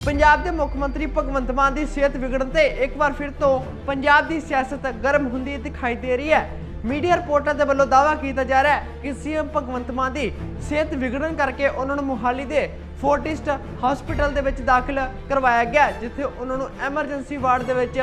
ਪੰਜਾਬ ਦੇ ਮੁੱਖ ਮੰਤਰੀ ਭਗਵੰਤ ਮਾਨ ਦੀ ਸਿਹਤ ਵਿਗੜਨ ਤੇ ਇੱਕ ਵਾਰ ਫਿਰ ਤੋਂ ਪੰਜਾਬ ਦੀ ਸਿਆਸਤ ਗਰਮ ਹੁੰਦੀ ਦਿਖਾਈ ਦੇ ਰਹੀ ਹੈ। ਮੀਡੀਆ ਰਿਪੋਰਟਾਂ ਦੇ ਵੱਲੋਂ ਦਾਅਵਾ ਕੀਤਾ ਜਾ ਰਿਹਾ ਹੈ ਕਿ ਸੀਐਮ ਭਗਵੰਤ ਮਾਨ ਦੀ ਸਿਹਤ ਵਿਗੜਨ ਕਰਕੇ ਉਹਨਾਂ ਨੂੰ ਮੁਹਾਲੀ ਦੇ ਫੋਰਟਿਸਟ ਹਸਪੀਟਲ ਦੇ ਵਿੱਚ ਦਾਖਲ ਕਰਵਾਇਆ ਗਿਆ, ਜਿੱਥੇ ਉਹਨਾਂ ਨੂੰ ਐਮਰਜੈਂਸੀ ਵਾਰਡ ਦੇ ਵਿੱਚ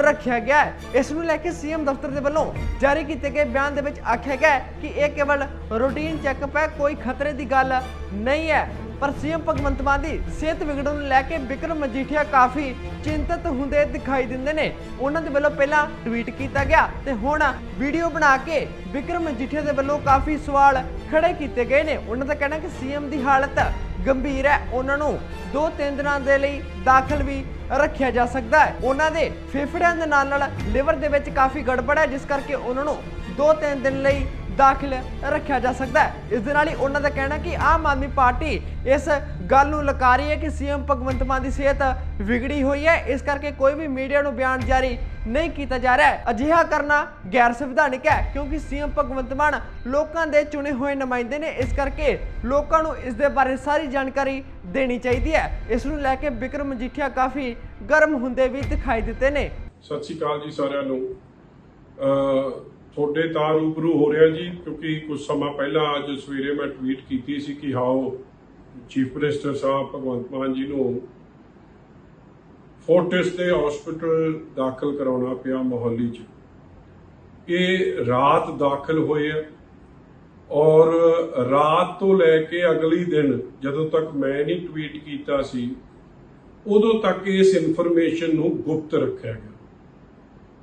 ਰੱਖਿਆ ਗਿਆ ਇਸ ਨੂੰ ਲੈ ਕੇ ਸੀਐਮ ਦਫ਼ਤਰ ਦੇ ਵੱਲੋਂ ਜਾਰੀ ਕੀਤੇ ਗਏ ਬਿਆਨ ਦੇ ਵਿੱਚ ਆਖਿਆ ਗਿਆ ਕਿ ਇਹ ਕੇਵਲ ਰੂਟੀਨ ਚੈੱਕਅਪ ਹੈ, ਕੋਈ ਖਤਰੇ ਦੀ ਗੱਲ ਨਹੀਂ ਹੈ। ਪਰ ਸੀਐਮ ਭਗਵੰਤ ਮਾਨ ਦੀ ਸਿਹਤ ਵਿਗੜਨ ਨੂੰ ਲੈ ਕੇ ਵਿਕਰਮ ਮਜੀਠੀਆ ਕਾਫੀ ਚਿੰਤਤ ਹੁੰਦੇ ਦਿਖਾਈ ਦਿੰਦੇ ਨੇ। ਉਹਨਾਂ ਦੇ ਵੱਲੋਂ ਪਹਿਲਾਂ ਟਵੀਟ ਕੀਤਾ ਗਿਆ ਤੇ ਹੁਣ ਵੀਡੀਓ ਬਣਾ ਕੇ ਵਿਕਰਮ ਮਜੀਠੀਆ ਦੇ ਵੱਲੋਂ ਕਾਫੀ ਸਵਾਲ ਖੜੇ ਕੀਤੇ ਗਏ ਨੇ। ਉਹਨਾਂ ਦਾ ਕਹਿਣਾ ਕਿ ਸੀਐਮ ਦੀ ਹਾਲਤ ਗੰਭੀਰ ਹੈ। ਉਹਨਾਂ ਨੂੰ 2-3 ਦਿਨਾਂ ਦੇ ਲਈ ਦਾਖਲ ਵੀ ਰੱਖਿਆ ਜਾ ਸਕਦਾ ਹੈ। ਉਹਨਾਂ ਦੇ ਫੇਫੜਿਆਂ ਦੇ ਨਾਲ ਨਾਲ ਲਿਵਰ ਦੇ ਵਿੱਚ ਕਾਫੀ ਗੜਬੜ ਹੈ, ਜਿਸ ਕਰਕੇ ਉਹਨਾਂ ਨੂੰ 2-3 ਦਿਨ ਲਈ ਦਾਖਲ ਰੱਖਿਆ ਜਾ ਸਕਦਾ ਹੈ। ਇਸ ਦੇ ਨਾਲ ਹੀ ਉਹਨਾਂ ਦਾ ਕਹਿਣਾ ਕਿ ਆਮ ਆਦਮੀ ਪਾਰਟੀ ਇਸ ਗੱਲ ਨੂੰ ਲਕਾ ਰਹੀ ਹੈ ਕਿ ਸੀਐਮ ਭਗਵੰਤ ਮਾਨ ਦੀ ਸਿਹਤ ਵਿਗੜੀ ਹੋਈ ਹੈ। ਇਸ ਕਰਕੇ ਕੋਈ ਵੀ ਮੀਡੀਆ ਨੂੰ ਬਿਆਨ ਜਾਰੀ ਨਹੀਂ ਕੀਤਾ ਜਾ ਰਿਹਾ ਅਜਿਹਾ ਕਰਨਾ ਗੈਰ ਸੰਵਿਧਾਨਿਕ ਹੈ, ਕਿਉਂਕਿ ਸੀਐਮ ਭਗਵੰਤ ਮਾਨ ਲੋਕਾਂ ਦੇ ਚੁਣੇ ਹੋਏ ਨੁਮਾਇੰਦੇ ਨੇ। ਇਸ ਕਰਕੇ ਲੋਕਾਂ ਨੂੰ ਇਸ ਦੇ ਬਾਰੇ ਸਾਰੀ ਜਾਣਕਾਰੀ ਦੇਣੀ ਚਾਹੀਦੀ ਹੈ। ਇਸ ਨੂੰ ਲੈ ਕੇ ਵਿਕਰਮ ਮਜੀਠੀਆ ਕਾਫੀ ਗਰਮ ਹੁੰਦੇ ਵੀ ਦਿਖਾਈ ਦਿੱਤੇ ਨੇ। ਸਤਿ ਸ਼੍ਰੀ ਅਕਾਲ ਜੀ ਸਾਰਿਆਂ ਨੂੰ। ਤੁਹਾਡੇ ਤਾਂ ਰੂਬਰੂ ਹੋ ਰਿਹਾ ਜੀ, ਕਿਉਂਕਿ ਕੁਝ ਸਮਾਂ ਪਹਿਲਾਂ ਅੱਜ ਸਵੇਰੇ ਮੈਂ ਟਵੀਟ ਕੀਤੀ ਸੀ ਕਿ ਹਾਓ ਚੀਫ ਮਿਨਿਸਟਰ ਸਾਹਿਬ ਭਗਵੰਤ ਮਾਨ ਜੀ ਨੂੰ ਫੋਰਟਿਸ ਦੇ ਹਸਪੀਟਲ ਦਾਖਲ ਕਰਾਉਣਾ ਪਿਆ ਮੋਹਾਲੀ 'ਚ। ਇਹ ਰਾਤ ਦਾਖਲ ਹੋਏ ਆ ਔਰ ਰਾਤ ਤੋਂ ਲੈ ਕੇ ਅਗਲੀ ਦਿਨ ਜਦੋਂ ਤੱਕ ਮੈਂ ਨਹੀਂ ਟਵੀਟ ਕੀਤਾ ਸੀ, ਉਦੋਂ ਤੱਕ ਇਸ ਇਨਫੋਰਮੇਸ਼ਨ ਨੂੰ ਗੁਪਤ ਰੱਖਿਆ ਗਿਆ।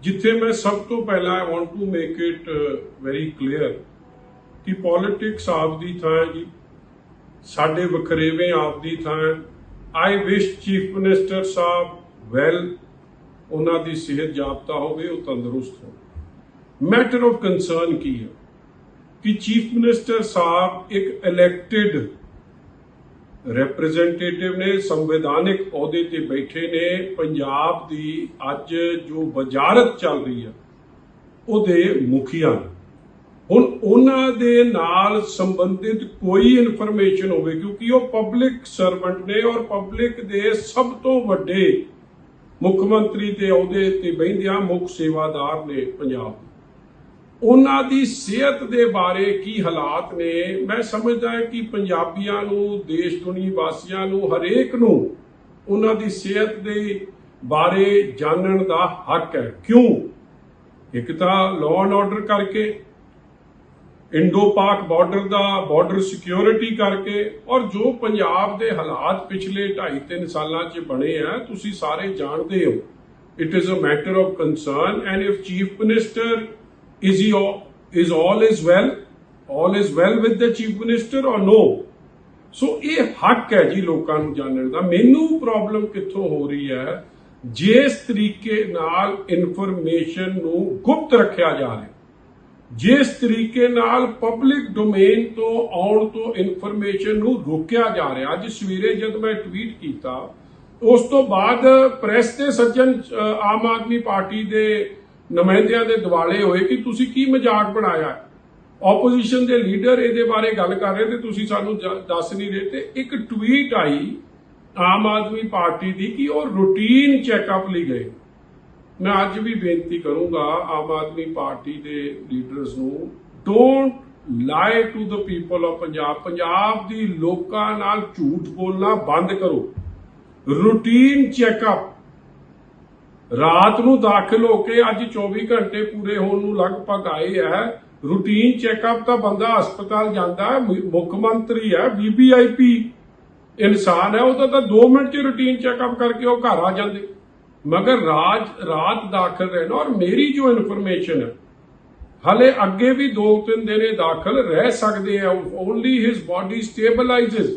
ਜਿੱਥੇ ਮੈਂ ਸਭ ਤੋਂ ਪਹਿਲਾਂ I want to make it very clear ਕਿ ਪੋਲਿਟਿਕਸ ਆਪ ਦੀ ਥਾਂ ਜੀ। ਸਾਡੇ ਵਖਰੇਵੇਂ ਆਪ ਦੀ ਥਾਂ ਆਈ ਵਿਸ਼ ਚੀਫ ਮਿਨਿਸਟਰ ਸਾਹਿਬ ਵੈਲ ਉਹਨਾਂ ਦੀ ਸਿਹਤ ਜਾਪਤਾ ਹੋਵੇ, ਉਹ ਤੰਦਰੁਸਤ ਹੋਣ ਮੈਟਰ ਆਫ ਕੰਸਰਨ ਕੀ ਹੈ? ਕਿ ਚੀਫ ਮਿਨਿਸਟਰ ਸਾਹਿਬ ਇੱਕ ਇਲੈਕਟਿਡ ਰਿਪਰੈਜ਼ੈਂਟੇਟਿਵ ਨੇ ਸੰਵਿਧਾਨਿਕ ਅਹੁਦੇ ਤੇ ਬੈਠੇ ਨੇ, ਪੰਜਾਬ ਦੀ ਅੱਜ ਜੋ ਵਜ਼ਾਰਤ ਚੱਲ ਰਹੀ ਹੈ ਉਹਦੇ ਮੁਖੀਆ ਹੁਣ ਉਹਨਾਂ ਦੇ ਨਾਲ ਸੰਬੰਧਿਤ ਕੋਈ ਇਨਫੋਰਮੇਸ਼ਨ ਹੋਵੇ, ਕਿਉਂਕਿ ਉਹ ਪਬਲਿਕ ਸਰਵੈਂਟ ਨੇ ਔਰ ਪਬਲਿਕ ਦੇ ਸਭ ਤੋਂ ਵੱਡੇ ਮੁੱਖ ਮੰਤਰੀ ਦੇ ਅਹੁਦੇ ਤੇ ਬੈਠਿਆ ਮੁੱਖ ਸੇਵਾਦਾਰ ਨੇ ਪੰਜਾਬ ਉਹਨਾਂ ਦੀ ਸਿਹਤ ਦੇ ਬਾਰੇ ਕੀ ਹਾਲਾਤ ਨੇ? ਮੈਂ ਸਮਝਦਾ ਹਾਂ ਕਿ ਪੰਜਾਬੀਆਂ ਨੂੰ, ਦੇਸ਼ ਦੁਨੀ ਵਾਸੀਆਂ ਨੂੰ, ਹਰੇਕ ਨੂੰ ਉਹਨਾਂ ਦੀ ਸਿਹਤ ਦੇ ਬਾਰੇ ਜਾਣਨ ਦਾ ਹੱਕ ਹੈ। ਕਿਉਂ? ਇੱਕ ਤਾਂ ਲਾਅ ਐਂਡ ਆਰਡਰ ਕਰਕੇ ਇੰਡੋ ਪਾਕ ਬਾਰਡਰ ਦਾ ਬਾਰਡਰ ਸਿਕਿਉਰਿਟੀ ਕਰਕੇ ਔਰ ਜੋ ਪੰਜਾਬ ਦੇ ਹਾਲਾਤ ਪਿਛਲੇ 2.5-3 ਸਾਲਾਂ 'ਚ ਬਣੇ ਆ, ਤੁਸੀਂ ਸਾਰੇ ਜਾਣਦੇ ਹੋ। It is a matter of concern and if chief minister is he all, is all is well? All is well with the chief minister or no? So ਇਹ ਹੱਕ ਹੈ ਜੀ ਲੋਕਾਂ ਨੂੰ ਜਾਣਨ ਦਾ। ਮੈਨੂੰ ਪ੍ਰੋਬਲਮ ਕਿੱਥੋਂ ਹੋ ਰਹੀ ਹੈ? ਜਿਸ ਤਰੀਕੇ ਨਾਲ ਇਨਫੋਰਮੇਸ਼ਨ ਨੂੰ ਗੁਪਤ ਰੱਖਿਆ ਜਾ ਰਿਹਾ ਜਿਸ ਤਰੀਕੇ ਨਾਲ ਪਬਲਿਕ ਡੋਮੇਨ ਤੋਂ ਆਉਣ ਤੋਂ ਇਨਫੋਰਮੇਸ਼ਨ ਨੂੰ ਰੋਕਿਆ ਜਾ ਰਿਹਾ। ਅੱਜ ਸਵੇਰੇ ਜਦ ਮੈਂ ਟਵੀਟ ਕੀਤਾ ਉਸ ਤੋਂ ਬਾਅਦ ਪ੍ਰੈਸ ਦੇ ਸੱਜਣ ਆਮ ਆਦਮੀ ਪਾਰਟੀ ਦੇ ਨੁਮਾਇੰਦਿਆਂ ਦੇ ਦਿਵਾਲੇ ਹੋਏ ਕਿ ਤੁਸੀਂ ਕੀ ਮਜ਼ਾਕ ਬਣਾਇਆ? ਆਪੋਜੀਸ਼ਨ ਦੇ ਲੀਡਰ ਇਹਦੇ ਬਾਰੇ ਗੱਲ ਕਰ ਰਹੇ ਤੇ ਤੁਸੀਂ ਸਾਨੂੰ ਦੱਸ ਨਹੀਂ ਰਹੇ ਤੇ ਇੱਕ ਟਵੀਟ ਆਈ ਆਮ ਆਦਮੀ ਪਾਰਟੀ ਦੀ ਕਿ ਉਹ ਰੂਟੀਨ ਚੈੱਕਅਪ ਲਈ ਗਏ। ਮੈਂ ਅੱਜ ਵੀ ਬੇਨਤੀ ਕਰੂੰਗਾ ਆਮ ਆਦਮੀ ਪਾਰਟੀ ਦੇ ਲੀਡਰਸ ਨੂੰ don't lie to the people of Punjab. Punjab ਦੀ ਲੋਕਾਂ ਨਾਲ ਝੂਠ ਬੋਲਣਾ ਬੰਦ ਕਰੋ। ਰੂਟੀਨ ਚੈੱਕਅਪ ਰਾਤ ਨੂੰ ਦਾਖਲ ਹੋ ਕੇ ਅੱਜ 24 ਘੰਟੇ ਪੂਰੇ ਹੋਣ ਨੂੰ ਲਗਭਗ ਆਏ ਹੈ ਰੂਟੀਨ ਚੈੱਕਅਪ ਤਾਂ ਬੰਦਾ ਹਸਪਤਾਲ ਜਾਂਦਾ ਹੈ ਮੁੱਖ ਮੰਤਰੀ ਹੈ ਵੀਪੀਆਈਪੀ ਇਨਸਾਨ ਹੈ ਉਹਦਾ ਤਾਂ 2 ਮਿੰਟ ਚ ਰੂਟੀਨ ਚੈੱਕਅਪ ਕਰਕੇ ਉਹ ਘਰ ਆ ਜਾਂਦੇ। ਮਗਰ ਰਾਜ, ਰਾਤ ਦਾਖਲ ਰਹਿਣਾ ਔਰ ਮੇਰੀ ਜੋ ਇਨਫੋਰਮੇਸ਼ਨ ਹੈ ਹਲੇ ਅੱਗੇ ਵੀ 2-3 ਦਿਨ ਇਹ ਦਾਖਲ ਰਹਿ ਸਕਦੇ ਆ ਓਨਲੀ ਹਿਸ ਬਾਡੀ ਸਟੇਬਲਾਈਜ਼ਸ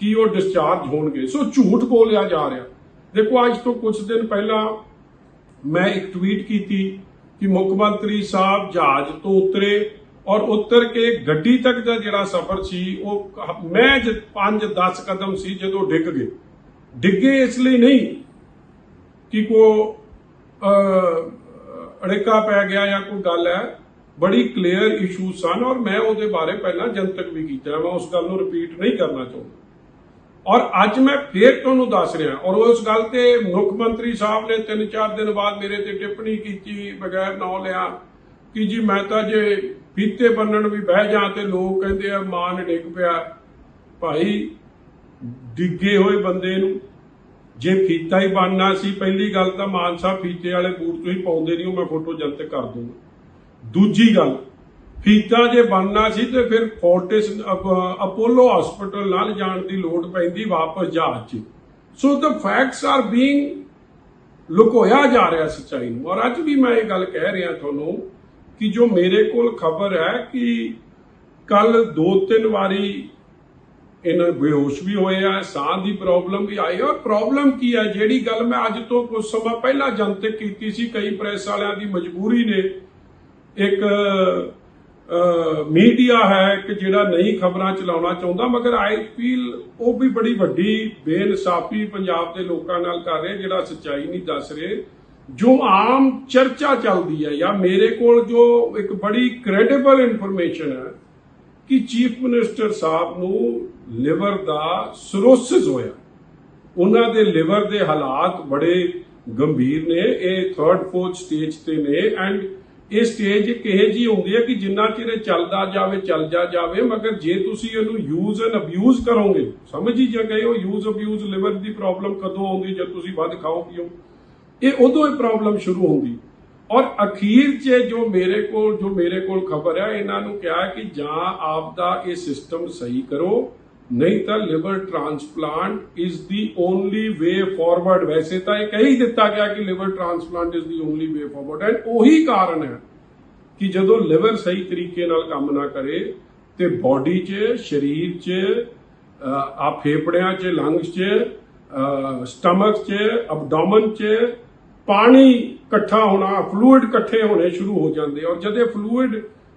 ਕਿ ਉਹ ਡਿਸਚਾਰਜ ਹੋਣਗੇ। ਸੋ ਝੂਠ ਬੋਲਿਆ ਜਾ ਰਿਹਾ। ਦੇਖੋ ਅੱਜ ਤੋਂ ਕੁਝ ਦਿਨ ਪਹਿਲਾਂ ਮੈਂ ਇੱਕ ਟਵੀਟ ਕੀਤੀ ਕਿ ਮੁੱਖ ਮੰਤਰੀ ਸਾਹਿਬ ਜਹਾਜ਼ ਤੋਂ ਉਤਰੇ ਔਰ ਉਤਰ ਕੇ ਗੱਡੀ ਤੱਕ ਦਾ ਜਿਹੜਾ ਸਫ਼ਰ ਸੀ ਉਹ ਕ- ਮੈਂ 5-10 ਕਦਮ ਸੀ ਜਦੋਂ ਡਿੱਗ ਗਏ ਡਿੱਗੇ ਇਸ ਲਈ ਨਹੀਂ ਕਿ ਕੋ ਅੜੇਕਾ ਪੈ ਗਿਆ ਜਾਂ ਕੋਈ ਗੱਲ ਹੈ ਬੜੀ ਕਲੀਅਰ ਇਸ਼ੂ ਸਨ ਔਰ ਮੈਂ ਉਹਦੇ ਬਾਰੇ ਪਹਿਲਾਂ ਜਨਤਕ ਵੀ ਕੀਤਾ ਮੈਂ ਉਸ ਗੱਲ ਨੂੰ ਰਿਪੀਟ ਨਹੀਂ ਕਰਨਾ ਚਾਹੁੰਦਾ ਔਰ ਅੱਜ ਮੈਂ ਫੇਰ ਤੁਹਾਨੂੰ ਦੱਸ ਰਿਹਾ, ਔਰ ਉਸ ਗੱਲ ਤੇ ਮੁੱਖ ਮੰਤਰੀ ਸਾਹਿਬ ਨੇ ਤਿੰਨ ਚਾਰ ਦਿਨ ਬਾਅਦ ਮੇਰੇ ਤੇ ਟਿੱਪਣੀ ਕੀਤੀ, ਬਗੈਰ ਨਾਂ ਲਿਆ, ਕਿ ਜੀ ਮੈਂ ਤਾਂ ਜੇ ਫੀਤੇ ਬੰਨਣ ਵੀ ਬਹਿ ਜਾਂ ਤੇ ਲੋਕ ਕਹਿੰਦੇ ਆ ਮਾਨ ਡਿੱਗ ਪਿਆ, ਭਾਈ ਡਿੱਗੇ ਹੋਏ ਬੰਦੇ ਨੂੰ, ਜੇ ਫੀਤਾ ਹੀ ਬਣਨਾ ਸੀ, ਪਹਿਲੀ ਗੱਲ ਤਾਂ ਮਾਨ ਸਾਹਿਬ ਫੀਤੇ ਵਾਲੇ ਬੂਟ ਤੁਸੀਂ ਪਾਉਂਦੇ ਨਹੀਂ, ਉਹ ਮੈਂ ਫੋਟੋ ਜਨਤਕ ਕਰ ਦੂੰਗਾ। ਦੂਜੀ ਗੱਲ ਫੀਤਾ ਜੇ ਬਣਨਾ ਸੀ ਤੇ ਫਿਰ ਫੋਰਟਿਸ ਅਪੋਲੋ ਹਸਪੀਟਲ ਨਾਲ ਜਾਣ ਦੀ ਲੋੜ ਪੈਂਦੀ ਵਾਪਸ ਜਹਾਜ਼ 'ਚ। So the facts are being ਲੁਕੋਇਆ ਜਾ ਰਿਹਾ ਸੱਚਾਈ ਨੂੰ। ਔਰ ਅੱਜ ਵੀ ਮੈਂ ਇਹ ਗੱਲ ਕਹਿ ਰਿਹਾ ਤੁਹਾਨੂੰ ਕਿ ਜੋ ਮੇਰੇ ਕੋਲ ਖਬਰ ਹੈ ਕਿ ਕੱਲ ਦੋ ਤਿੰਨ ਵਾਰੀ ਇਹਨਾਂ ਬੇਹੋਸ਼ ਵੀ ਹੋਏ ਆ, ਸਾਹ ਦੀ ਪ੍ਰੋਬਲਮ ਵੀ ਆਈ। ਔਰ ਪ੍ਰੋਬਲਮ ਕੀ ਹੈ? ਜਿਹੜੀ ਗੱਲ ਮੈਂ ਅੱਜ ਤੋਂ ਕੁਝ ਸਮਾਂ ਪਹਿਲਾਂ ਜਨਤਕ ਕੀਤੀ ਸੀ, ਕਈ ਪ੍ਰੈਸ ਵਾਲਿਆਂ ਦੀ ਮਜਬੂਰੀ ਨੇ ਇੱਕ ਮੀਡੀਆ ਹੈ ਕਿ ਜਿਹੜਾ ਨਹੀਂ ਖਬਰਾਂ ਚਲਾਉਣਾ ਚਾਹੁੰਦਾ, ਮਗਰ ਆਈ ਫੀਲ ਉਹ ਵੀ ਬੜੀ ਵੱਡੀ ਬੇਇਨਸਾਫੀ ਪੰਜਾਬ ਦੇ ਲੋਕਾਂ ਨਾਲ ਕਰ ਰਹੇ, ਜਿਹੜਾ ਸੱਚਾਈ ਨਹੀਂ ਦੱਸ ਰਹੇ, ਜੋ ਆਮ ਚਰਚਾ ਚੱਲਦੀ ਹੈ, ਜਾਂ ਮੇਰੇ ਕੋਲ ਜੋ ਇੱਕ ਬੜੀ ਕ੍ਰੈਡੀਬਲ ਇਨਫੋਰਮੇਸ਼ਨ ਹੈ ਕਿ ਚੀਫ ਮਿਨਿਸਟਰ ਸਾਹਿਬ ਨੂੰ ਲਿਵਰ ਦਾ ਸਿਰੋਸਿਸ ਹੋਇਆ। ਉਹਨਾਂ ਦੇ ਲਿਵਰ ਦੇ ਹਾਲਾਤ ਬੜੇ ਗੰਭੀਰ ਨੇ, ਇਹ ਥਰਡ ਫੋਰਥ ਸਟੇਜ ਤੇ ਨੇ ਐਂਡ ਇਹ ਸਟੇਜ ਕਿਹੇ ਜੀ ਹੁੰਦੀ ਹੈ ਕਿ ਜਿੰਨਾ ਚਿਰ ਇਹ ਚੱਲਦਾ ਜਾਵੇ ਚੱਲਦਾ ਜਾਵੇ, ਮਗਰ ਜੇ ਤੁਸੀਂ ਇਹਨੂੰ ਯੂਜ਼ ਐਂਡ ਅਬਿਊਜ਼ ਕਰੋਗੇ, ਸਮਝ ਹੀ ਜਾ ਗਏ ਹੋ ਯੂਜ਼ ਅਬਿਊਜ਼ ਲਿਵਰ ਦੀ ਪ੍ਰੋਬਲਮ ਕਦੋਂ ਆਉਂਦੀ, ਜਦ ਤੁਸੀਂ ਵੱਧ ਖਾਓ ਪੀਓ ਇਹ ਉਦੋਂ ਹੀ ਪ੍ਰੋਬਲਮ ਸ਼ੁਰੂ ਹੁੰਦੀ। ਔਰ ਅਖੀਰ 'ਚ ਜੋ ਮੇਰੇ ਕੋਲ, ਜੋ ਮੇਰੇ ਕੋਲ ਖਬਰ ਹੈ ਇਹਨਾਂ ਨੂੰ ਕਿਹਾ ਕਿ ਜਾਂ ਆਪ ਦਾ ਇਹ ਸਿਸਟਮ ਸਹੀ ਕਰੋ ਨਹੀਂ ਤਾਂ liver transplant is the only way forward ਵੈਸੇ ਤਾਂ ਇਹ ਕਹੀ ਦਿੱਤਾ ਗਿਆ ਕਿ liver transplant is the only way forward and ਉਹੀ ਕਾਰਨ ਹੈ ਕਿ ਜਦੋਂ ਲਿਵਰ ਸਹੀ ਤਰੀਕੇ ਨਾਲ ਕੰਮ ਨਾ ਕਰੇ ਤੇ ਬਾਡੀ 'ਚ ਸਰੀਰ 'ਚ ਆ ਫੇਫੜਿਆਂ 'ਚ ਲੰਗਸ 'ਚ ਸਟਮਕ 'ਚ ਅਬਡੋਮਨ 'ਚ ਪਾਣੀ ਇਕੱਠਾ ਹੋਣਾ ਫਲੂਇਡ ਇਕੱਠੇ ਹੋਣੇ ਸ਼ੁਰੂ ਹੋ ਜਾਂਦੇ ਔਰ ਜਦ ਇਹ ਫਲੂਇਡ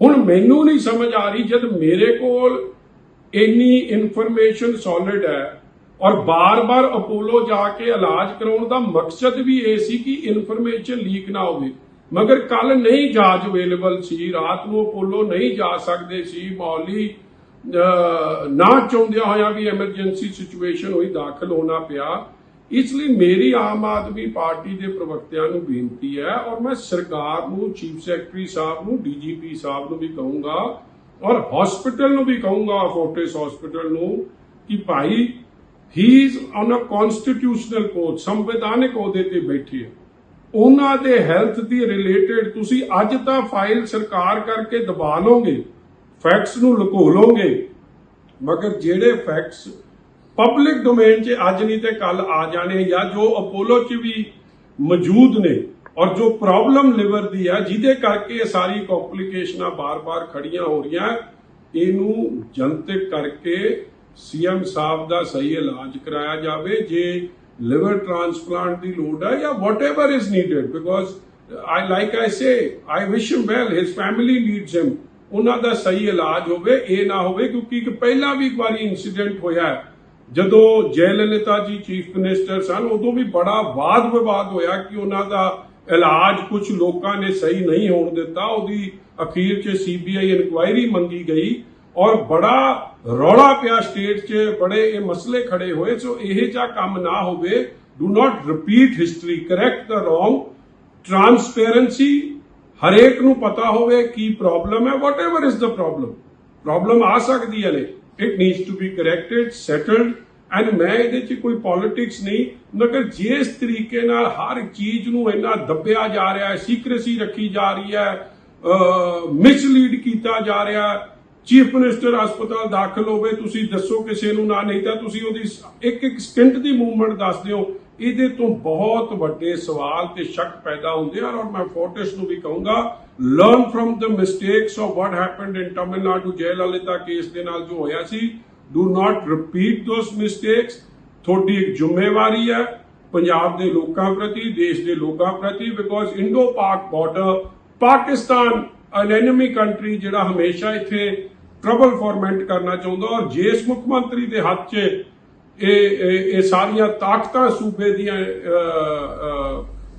ਹੁਣ ਮੈਨੂੰ ਨਹੀਂ ਸਮਝ ਆ ਰਹੀ ਜਦ ਮੇਰੇ ਕੋਲ ਇੰਨੀ ਇਨਫੋਰਮੇਸ਼ਨ ਸੋਲਿਡ ਹੈ ਔਰ ਬਾਰ-ਬਾਰ ਅਪੋਲੋ ਜਾ ਕੇ ਇਲਾਜ ਕਰਾਉਣ ਦਾ ਮਕਸਦ ਵੀ ਇਹ ਸੀ ਕਿ ਇਨਫੋਰਮੇਸ਼ਨ ਲੀਕ ਨਾ ਹੋਵੇ। ਮਗਰ ਕੱਲ ਨਹੀਂ ਜਾਂਚ ਅਵੇਲੇਬਲ ਸੀ, ਰਾਤ ਨੂੰ ਅਪੋਲੋ ਨਹੀਂ ਜਾ ਸਕਦੇ ਸੀ, ਮੌਲੀ ਨਾ ਚਾਹੁੰਦਿਆਂ ਹੋਇਆ ਵੀ ਐਮਰਜੈਂਸੀ ਸਿਚੁਏਸ਼ਨ ਹੋਈ, ਦਾਖਲ ਹੋਣਾ ਪਿਆ। ਇਸ ਲਈ ਮੇਰੀ ਆਮ ਆਦਮੀ ਪਾਰਟੀ ਦੇ ਪ੍ਰਵਕਤਿਆਂ ਨੂੰ ਬੇਨਤੀ ਹੈ ਔਰ ਮੈਂ ਸਰਕਾਰ ਨੂੰ, ਚੀਫ ਸੈਕਟਰੀ ਸਾਹਿਬ ਨੂੰ, ਡੀਜੀਪੀ ਸਾਹਿਬ ਨੂੰ ਵੀ ਕਹੂੰਗਾ ਔਰ ਹਸਪੀਟਲ ਨੂੰ ਵੀ ਕਹੂੰਗਾ ਫੋਰਟਿਸ ਹਸਪੀਟਲ ਨੂੰ, ਕਿ ਭਾਈ he is on a constitutional post ਸੰਵਿਧਾਨਕ ਅਹੁਦੇ ਤੇ ਬੈਠੇ ਹੈ। ਉਹਨਾਂ ਦੇ ਹੈਲਥ ਦੀ ਰਿਲੇਟਡ ਤੁਸੀਂ ਅੱਜ ਤਾਂ ਫਾਈਲ ਸਰਕਾਰ ਕਰਕੇ ਦਬਾ ਲਓਗੇ ਫੈਕਟਸ ਨੂੰ ਲੁਕੋ ਲਓਗੇ ਮਗਰ ਜਿਹੜੇ ਫੈਕਟਸ ਪਬਲਿਕ ਡੋਮੇਨ 'ਚ ਅੱਜ ਨਹੀਂ ਤੇ ਕੱਲ ਆ ਜਾਣੇ ਜਾਂ ਜੋ ਅਪੋਲੋ 'ਚ ਵੀ ਮੌਜੂਦ ਨੇ ਔਰ ਜੋ ਪ੍ਰੋਬਲਮ ਲਿਵਰ ਦੀ ਹੈ ਜਿਹਦੇ ਕਰਕੇ ਇਹ ਸਾਰੀ ਕੰਪਲਿਕੇਸ਼ਨਾਂ ਬਾਰ-ਬਾਰ ਖੜੀਆਂ ਹੋ ਰਹੀਆਂ, ਇਹਨੂੰ ਜਨਤਕ ਕਰਕੇ ਸੀਐਮ ਸਾਹਿਬ ਦਾ ਸਹੀ ਇਲਾਜ ਕਰਾਇਆ ਜਾਵੇ, ਜੇ ਲਿਵਰ ਟ੍ਰਾਂਸਪਲਾਂਟ ਦੀ ਲੋੜ ਹੈ ਜਾਂ whatever is needed because I like I say I wish him well his family needs him ਉਹਨਾਂ ਦਾ ਸਹੀ ਇਲਾਜ ਹੋਵੇ, ਇਹ ਨਾ ਹੋਵੇ, ਕਿਉਂਕਿ ਇੱਕ ਪਹਿਲਾਂ ਵੀ ਇੱਕ ਵਾਰੀ ਇਨਸੀਡੈਂਟ ਹੋਇਆ ਹੈ। ਜਦੋਂ ਜੈ ਲਲਿਤਾ ਜੀ ਚੀਫ ਮਿਨਿਸਟਰ ਸਨ, ਉਦੋਂ ਵੀ ਬੜਾ ਵਾਦ ਵਿਵਾਦ ਹੋਇਆ ਕਿ ਉਹਨਾਂ ਦਾ ਇਲਾਜ ਕੁਝ ਲੋਕਾਂ ਨੇ ਸਹੀ ਨਹੀਂ ਹੋਣ ਦਿੱਤਾ। ਉਹਦੀ ਅਖੀਰ 'ਚ ਸੀਬੀਆਈ ਇਨਕੁਆਇਰੀ ਮੰਗੀ ਗਈ ਔਰ ਬੜਾ ਰੌਲਾ ਪਿਆ ਸਟੇਟ 'ਚ, ਬੜੇ ਇਹ ਮਸਲੇ ਖੜੇ ਹੋਏ। ਸੋ ਇਹ ਜਿਹਾ ਕੰਮ ਨਾ ਹੋਵੇ do not repeat history correct the wrong transparency ਹਰੇਕ ਨੂੰ ਪਤਾ ਹੋਵੇ ਕੀ ਪ੍ਰੋਬਲਮ ਹੈ whatever is the problem problem ਆ ਸਕਦੀ ਹੈ ਨੇ। It needs to be corrected settled and ਮੈਂ ਇਹਦੇ 'ਚ ਕੋਈ ਪੋਲਿਟਿਕਸ ਨਹੀਂ, ਮਗਰ ਜਿਸ ਤਰੀਕੇ ਨਾਲ ਹਰ ਚੀਜ਼ ਨੂੰ ਇੰਨਾ ਦੱਬਿਆ ਜਾ ਰਿਹਾ ਹੈ ਸੀਕ੍ਰੇਸੀ ਰੱਖੀ ਜਾ ਰਹੀ ਹੈ ਮਿਸਲੀਡ ਕੀਤਾ ਜਾ ਰਿਹਾ ਹੈ ਚੀਫ ਮਿਨਿਸਟਰ ਹਸਪਤਾਲ ਦਾਖਲ ਹੋਵੇ, ਤੁਸੀਂ ਦੱਸੋ ਕਿਸੇ ਨੂੰ ਨਾ, ਨਹੀਂ ਤਾਂ ਤੁਸੀਂ ਉਹਦੀ ਇੱਕ ਇੱਕ ਸਕਿੰਟ ਦੀ ਮੂਵਮੈਂਟ ਦੱਸ ਦਿਓ। ਇਹਦੇ ਤੋਂ ਬਹੁਤ ਵੱਡੇ ਸਵਾਲ ਤੇ ਸ਼ੱਕ ਪੈਦਾ ਹੁੰਦੇ ਆ ਔਰ ਮੈਂ ਫੋਰਟਿਸ ਨੂੰ ਵੀ ਕਹੂੰਗਾ learn from the mistakes of what happened in Tamil Nadu Jaya Lalitha case ਦੇ ਨਾਲ ਜੋ ਹੋਇਆ ਸੀ do not repeat those mistakes ਤੁਹਾਡੀ ਇੱਕ ਜ਼ਿੰਮੇਵਾਰੀ ਹੈ, ਪੰਜਾਬ ਦੇ ਲੋਕਾਂ ਪ੍ਰਤੀ, ਦੇਸ਼ ਦੇ ਲੋਕਾਂ ਪ੍ਰਤੀ because Indo Pak border Pakistan an enemy country ਜਿਹੜਾ ਹਮੇਸ਼ਾ ਇੱਥੇ ਟਰਬਲ ਫਾਰਮੈਂਟ ਕਰਨਾ ਚਾਹੁੰਦਾ ਔਰ ਜਿਸ ਮੁੱਖ ਮੰਤਰੀ ਦੇ ਹੱਥ 'ਚ ਇਹ ਇਹ ਸਾਰੀਆਂ ਤਾਕਤਾਂ ਸੂਬੇ ਦੀਆਂ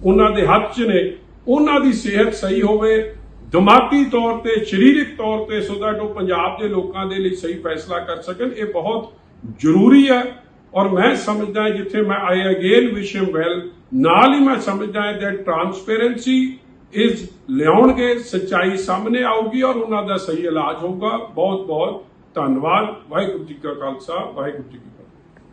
ਉਹਨਾਂ ਦੇ ਹੱਥ 'ਚ ਨੇ। ਉਹਨਾਂ ਦੀ ਸਿਹਤ ਸਹੀ ਹੋਵੇ, ਦਿਮਾਗੀ ਤੌਰ ਤੇ, ਸਰੀਰਕ ਤੌਰ ਤੇ ਸੋ ਦੈਟ ਉਹ ਪੰਜਾਬ ਦੇ ਲੋਕਾਂ ਦੇ ਲਈ ਸਹੀ ਫੈਸਲਾ ਕਰ ਸਕਣ। ਇਹ ਬਹੁਤ ਜ਼ਰੂਰੀ ਹੈ। ਔਰ ਮੈਂ ਸਮਝਦਾ ਜਿੱਥੇ ਮੈਂ I again wish him well ਨਾਲ ਹੀ ਮੈਂ ਸਮਝਦਾ that ਟਰਾਂਸਪੇਰੈਂਸੀ ਇਸ ਲਿਆਉਣਗੇ, ਸੱਚਾਈ ਸਾਹਮਣੇ ਆਊਗੀ ਔਰ ਉਹਨਾਂ ਦਾ ਸਹੀ ਇਲਾਜ ਹੋਊਗਾ। ਬਹੁਤ ਬਹੁਤ ਧੰਨਵਾਦ। ਵਾਹਿਗੁਰੂ ਜੀ ਕਾ ਖਾਲਸਾ, ਵਾਹਿਗੁਰੂ ਜੀ